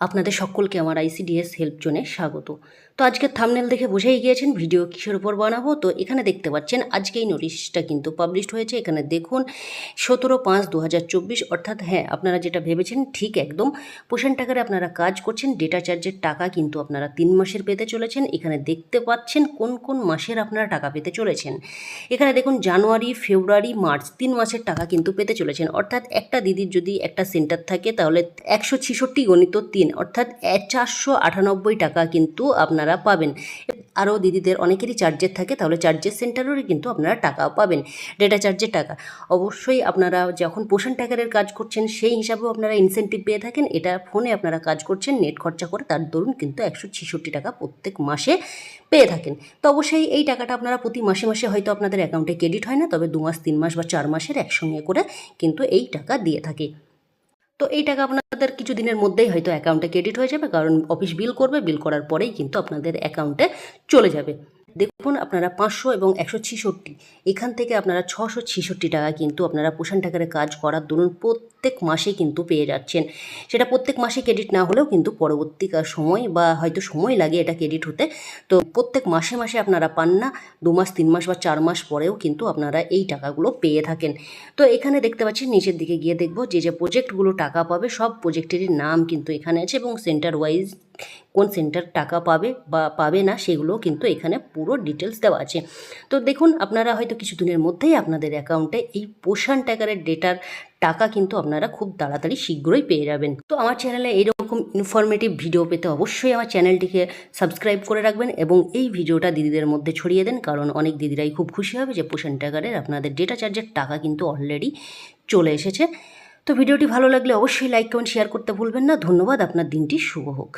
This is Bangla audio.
আপনাদের সকলকে আমার আইসিডিএস হেল্প জোনে স্বাগত। তো আজকের থামনেল দেখে বুঝেই গিয়েছেন ভিডিও কিসের উপর বানাবো? তো এখানে দেখতে পাচ্ছেন আজকে এই নোটিশটা কিন্তু পাবলিশড হয়েছে। এখানে দেখুন, সতেরো পাঁচ দু অর্থাৎ হ্যাঁ আপনারা যেটা ভেবেছেন, ঠিক একদম। পোষণ টাকারে আপনারা কাজ করছেন ডেটা চার্জের টাকা কিন্তু আপনারা তিন মাসের পেতে চলেছেন। এখানে দেখতে পাচ্ছেন, কোন কোন মাসের আপনারা টাকা পেতে চলেছেন। এখানে দেখুন, জানুয়ারি, ফেব্রুয়ারি, মার্চ, তিন মাসের টাকা কিন্তু পেতে চলেছেন। অর্থাৎ একটা দিদির যদি একটা সেন্টার থাকে, তাহলে একশো ছেষট্টি গণিত তিন। অর্থাৎ চারশো আটানব্বই টাকা কিন্তু আপনারা পাবেন। আরও দিদিদের অনেকেরই চার্জের থাকে, তাহলে চার্জের সেন্টারেরও কিন্তু আপনারা টাকাও পাবেন ডেটা চার্জের টাকা। অবশ্যই আপনারা যখন পোষণ টাকারের কাজ করছেন, সেই হিসাবেও আপনারা ইনসেন্টিভ পেয়ে থাকেন। এটা ফোনে আপনারা কাজ করছেন নেট খরচা করে তার দরুন কিন্তু একশো ছেষট্টি টাকা প্রত্যেক মাসে পেয়ে থাকেন। তো অবশ্যই এই টাকাটা আপনারা প্রতি মাসে মাসে হয়তো আপনাদের অ্যাকাউন্টে ক্রেডিট হয় না, তবে দু মাস, তিন মাস বা চার মাসের একসঙ্গে করে কিন্তু এই টাকা দিয়ে থাকে। তো এই টাকা আপনাদের কিছু দিনের মধ্যেই হয়তো অ্যাকাউন্টে ক্রেডিট হয়ে যাবে, কারণ অফিস বিল করবে বিল করার পরেই কিন্তু আপনাদের অ্যাকাউন্টে চলে যাবে। দেখুন আপনারা পাঁচশো এবং একশো ছিষট্টি। এখান থেকে আপনারা ছশো ছিষট্টি টাকা কিন্তু আপনারা পোষণ টাকারে কাজ করার দরুন প্রত্যেক মাসে কিন্তু পেয়ে যাচ্ছেন। সেটা প্রত্যেক মাসে ক্রেডিট না হলেও কিন্তু পরবর্তী সময় বা হয়তো সময় লাগে এটা ক্রেডিট হতে। তো প্রত্যেক মাসে মাসে আপনারা পান না, দু মাস, তিন মাস বা চার মাস পরেও কিন্তু আপনারা এই টাকাগুলো পেয়ে থাকেন। তো এখানে দেখতে পাচ্ছেন, নিচের দিকে গিয়ে দেখব যে যে প্রজেক্টগুলো টাকা পাবে সব প্রজেক্টেরই নাম কিন্তু এখানে আছে এবং সেন্টার ওয়াইজ কোন সেন্টার টাকা পাবে বা পাবে না সেগুলো কিন্তু এখানে পুরো ডিটেলস দেওয়া আছে। তো দেখুন, আপনারা হয়তো কিছুদিনের মধ্যেই আপনাদের অ্যাকাউন্টে এই পোষণ টাকারের ডেটার টাকা কিন্তু আপনারা খুব তাড়াতাড়ি শীঘ্রই পেয়ে যাবেন। তো আমার চ্যানেলে এইরকম ইনফরমেটিভ ভিডিও পেতে অবশ্যই আমার চ্যানেলটিকে সাবস্ক্রাইব করে রাখবেন এবং এই ভিডিওটা দিদিদের মধ্যে ছড়িয়ে দেন, কারণ অনেক দিদিরাই খুব খুশি হবে যে পোষণ টাকারের আপনাদের ডেটা চার্জের টাকা কিন্তু অলরেডি চলে এসেছে। তো ভিডিওটি ভালো লাগলে অবশ্যই লাইক কমেন্ট শেয়ার করতে ভুলবেন না। ধন্যবাদ, আপনার দিনটি শুভ হোক।